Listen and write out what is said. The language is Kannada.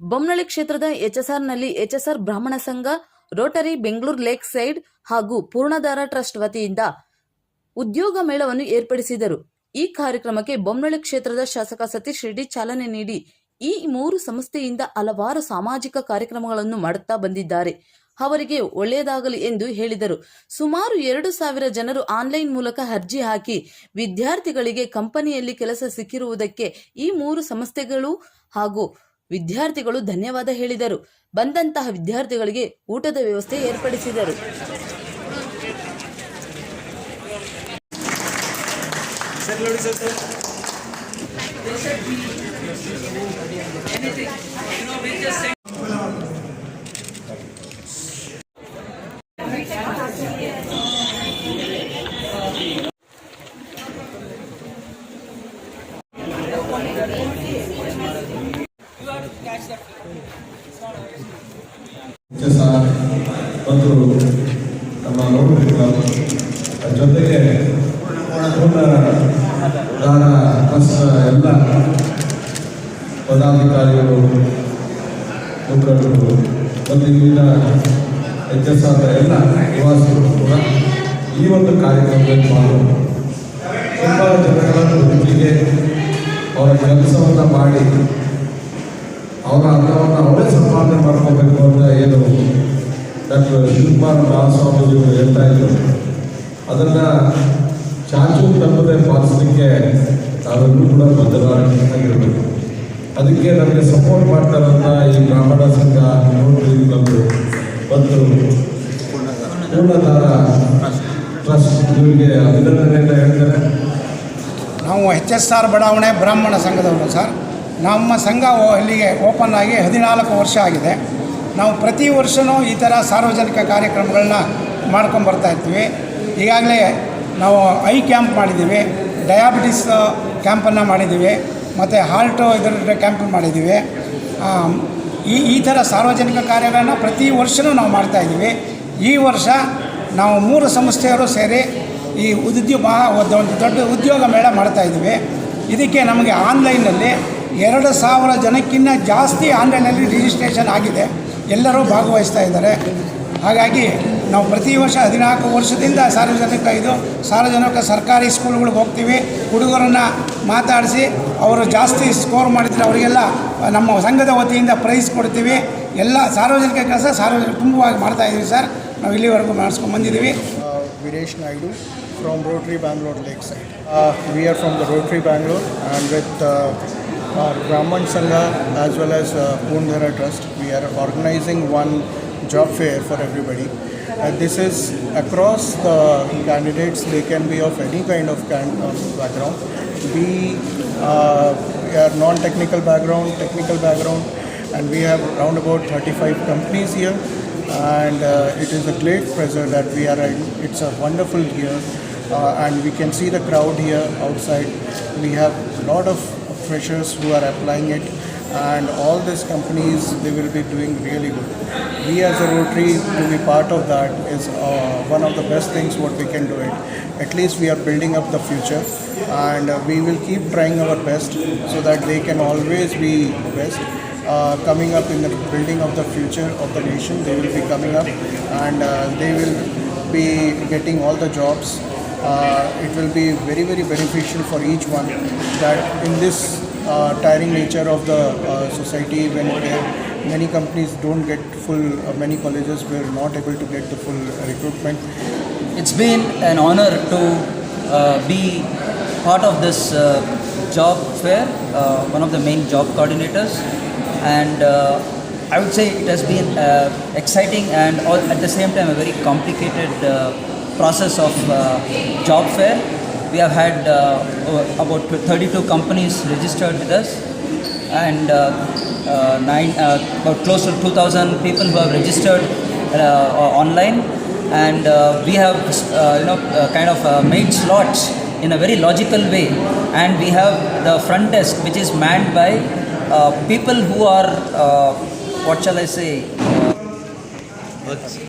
ಬೊಮ್ಮನಳ್ಳಿ ಕ್ಷೇತ್ರದ ಎಚ್ಎಸ್ಆರ್ನಲ್ಲಿ ಎಚ್ಎಸ್ಆರ್ ಬ್ರಾಹ್ಮಣ ಸಂಘ, ರೋಟರಿ ಬೆಂಗಳೂರು ಲೇಕ್ ಸೈಡ್ ಹಾಗೂ ಪೂರ್ಣಧಾರ ಟ್ರಸ್ಟ್ ವತಿಯಿಂದ ಉದ್ಯೋಗ ಮೇಳವನ್ನು ಏರ್ಪಡಿಸಿದರು. ಈ ಕಾರ್ಯಕ್ರಮಕ್ಕೆ ಬೊಮ್ಮನಳ್ಳಿ ಕ್ಷೇತ್ರದ ಶಾಸಕ ಸತೀಶ್ ರೆಡ್ಡಿ ಚಾಲನೆ ನೀಡಿ ಈ ಮೂರು ಸಂಸ್ಥೆಯಿಂದ ಹಲವಾರು ಸಾಮಾಜಿಕ ಕಾರ್ಯಕ್ರಮಗಳನ್ನು ಮಾಡುತ್ತಾ ಬಂದಿದ್ದಾರೆ. ಅವರಿಗೆ ಒಳ್ಳೆಯದಾಗಲಿ ಎಂದು ಹೇಳಿದರು. ಸುಮಾರು ಎರಡು ಸಾವಿರ ಜನರು ಆನ್ಲೈನ್ ಮೂಲಕ ಅರ್ಜಿ ಹಾಕಿ ವಿದ್ಯಾರ್ಥಿಗಳಿಗೆ ಕಂಪನಿಯಲ್ಲಿ ಕೆಲಸ ಸಿಕ್ಕಿರುವುದಕ್ಕೆ ಈ ಮೂರು ಸಂಸ್ಥೆಗಳು ಹಾಗೂ ವಿದ್ಯಾರ್ಥಿಗಳು ಧನ್ಯವಾದ ಹೇಳಿದರು. ಬಂದಂತಹ ವಿದ್ಯಾರ್ಥಿಗಳಿಗೆ ಊಟದ ವ್ಯವಸ್ಥೆ ಏರ್ಪಡಿಸಿದರು. ಸಹ ಮತ್ತು ನಮ್ಮ ನೋಡಬೇಕು ಜೊತೆಗೆ ದಾನ ಟ್ರಸ್ಟ್ ಎಲ್ಲ ಪದಾಧಿಕಾರಿಗಳು, ಮುಖಂಡರು ಮತ್ತು ಎಸ್ ಆದ ಎಲ್ಲ ನಿವಾಸಿಗಳು ಕೂಡ ಈ ಒಂದು ಕಾರ್ಯಕ್ರಮದಲ್ಲಿ ಮಾಡುವ ತುಂಬ ಜನಗಳನ್ನು ಅವರ ಕೆಲಸವನ್ನು ಮಾಡಿ ಅವರ ಅರ್ಥವನ್ನು ಅವರೇ ಸಂಪಾದನೆ ಮಾಡ್ಕೋಬೇಕು ಅಂತ ಏನು ಡಾಕ್ಟರ್ ಶಿವಕುಮಾರ್ ಮಹಾಸ್ವಾಮೀಜಿಗಳು ಹೇಳ್ತಾ ಇದ್ರು. ಅದನ್ನು ಚಾಚು ತಪ್ಪದೆ ಪಾಲಿಸಲಿಕ್ಕೆ ನಾವೆಲ್ಲರೂ ಕೂಡ ಬದ್ಧರಾಗಿರಬೇಕು ಅದಕ್ಕೆ ನಮಗೆ ಸಪೋರ್ಟ್ ಮಾಡ್ತಾರಂತ ಈ ಬ್ರಾಹ್ಮಣ ಸಂಘ ನೋಡ್ರಿ ಬಂದು ಮತ್ತು ಟ್ರಸ್ಟ್ ಇವರಿಗೆ ಹೇಳ್ತಾರೆ. ನಾವು ಎಚ್ ಎಸ್ ಆರ್ ಬಡಾವಣೆ ಬ್ರಾಹ್ಮಣ ಸಂಘದವರು ಸರ್. ನಮ್ಮ ಸಂಘ ಅಲ್ಲಿಗೆ ಓಪನ್ ಆಗಿ ಹದಿನಾಲ್ಕು ವರ್ಷ ಆಗಿದೆ. ನಾವು ಪ್ರತಿ ವರ್ಷವೂ ಈ ಥರ ಸಾರ್ವಜನಿಕ ಕಾರ್ಯಕ್ರಮಗಳನ್ನ ಮಾಡ್ಕೊಂಡು ಬರ್ತಾ ಇರ್ತೀವಿ. ಈಗಾಗಲೇ ನಾವು ಐ ಕ್ಯಾಂಪ್ ಮಾಡಿದ್ದೀವಿ. ಡಯಾಬಿಟಿಸ್ ಕ್ಯಾಂಪನ್ನು ಮಾಡಿದ್ದೀವಿ. ಮತ್ತು ಹಾರ್ಟು ಇದರ ಕ್ಯಾಂಪ್ ಮಾಡಿದ್ದೀವಿ. ಈ ಈ ಥರ ಸಾರ್ವಜನಿಕ ಕಾರ್ಯಗಳನ್ನು ಪ್ರತಿ ವರ್ಷವೂ ನಾವು ಮಾಡ್ತಾಯಿದ್ದೀವಿ ಈ ವರ್ಷ ನಾವು ಮೂರು ಸಂಸ್ಥೆಯವರು ಸೇರಿ ಈ ಉದ್ಯೋಗ ಒಂದು ದೊಡ್ಡ ಉದ್ಯೋಗ ಮೇಳ ಮಾಡ್ತಾಯಿದ್ದೀವಿ ಇದಕ್ಕೆ ನಮಗೆ ಆನ್ಲೈನಲ್ಲಿ ಎರಡು ಸಾವಿರ ಜನಕ್ಕಿಂತ ಜಾಸ್ತಿ ಆನ್ಲೈನಲ್ಲಿ ರಿಜಿಸ್ಟ್ರೇಷನ್ ಆಗಿದೆ. ಎಲ್ಲರೂ ಭಾಗವಹಿಸ್ತಾ ಇದ್ದಾರೆ. ಹಾಗಾಗಿ ನಾವು ಪ್ರತಿ ವರ್ಷ ಹದಿನಾಲ್ಕು ವರ್ಷದಿಂದ ಸಾರ್ವಜನಿಕ ಇದು, ಸಾರ್ವಜನಿಕ ಸರ್ಕಾರಿ ಸ್ಕೂಲ್ಗಳಿಗೆ ಹೋಗ್ತೀವಿ. ಹುಡುಗರನ್ನು ಮಾತಾಡಿಸಿ ಅವರು ಜಾಸ್ತಿ ಸ್ಕೋರ್ ಮಾಡಿದರೆ ಅವರಿಗೆಲ್ಲ ನಮ್ಮ ಸಂಘದ ವತಿಯಿಂದ ಪ್ರೈಸ್ ಕೊಡ್ತೀವಿ. ಎಲ್ಲ ಸಾರ್ವಜನಿಕ ಕೆಲಸ ಸಾರ್ವಜನಿಕ ತುಂಬವಾಗಿ ಮಾಡ್ತಾಯಿದ್ದೀವಿ ಸರ್. ನಾವು ಇಲ್ಲಿವರೆಗೂ ಮಾಡಿಸ್ಕೊಂಡು ಬಂದಿದ್ದೀವಿ. Videsh Naidu from Rotary Bangalore Lakeside. Uh, we are from the Rotary Bangalore and with uh, our Brahman Sangha as well as uh, Trust, we are organizing one job fair for everybody. Uh, this is across the candidates, they can be of any kind of, can- of background, We, uh, are non-technical background, technical background, and we have around about 35 companies here and uh, it is a great pleasure that we are in. It's a wonderful year uh, and we can see the crowd here outside. We have a lot of freshers who are applying it and all these companies they will be doing really good. We as a Rotary to be part of that is uh, one of the best things what we can do it. At least we are building up the future and uh, we will keep trying our best so that they can always be best uh, coming up in the building of the future of the nation. They will be coming up and uh, they will be getting all the jobs. Uh, it will be very, very beneficial for each one that in this uh, tiring nature of the uh, society when many companies don't get full, uh, many colleges were not able to get the full recruitment. It's been an honor to uh, be part of this uh, job fair, uh, one of the main job coordinators, and uh, I would say it has been uh, exciting and all, at the same time a very complicated uh, process of job fair. We have had about 32 companies registered with us, and nine, about close to 2,000 people who have registered online, and uh, we have uh, you know uh, kind of made slots in a very logical way, and we have the front desk which is manned by people who are uh, what shall I say. Uh,